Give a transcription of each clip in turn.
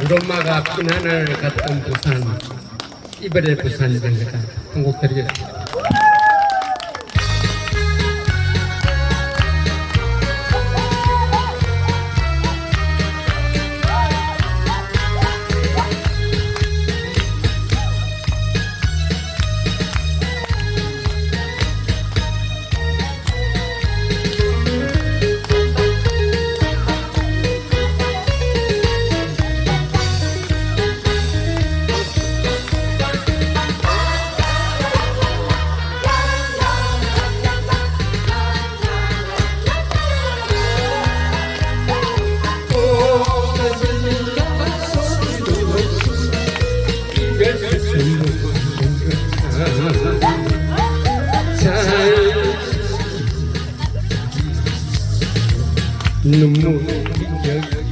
우리 엄마가 피난을 갔던 부산 이번에 부산이 된 거다 한곡 드리겠습니다 内幕。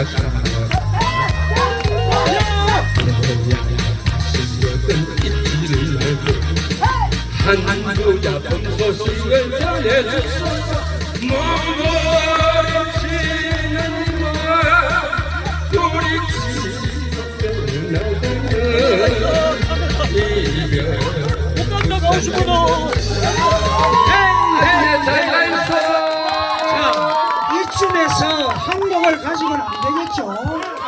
우리 이쯤에서 한국을 가지고는 안 되겠죠.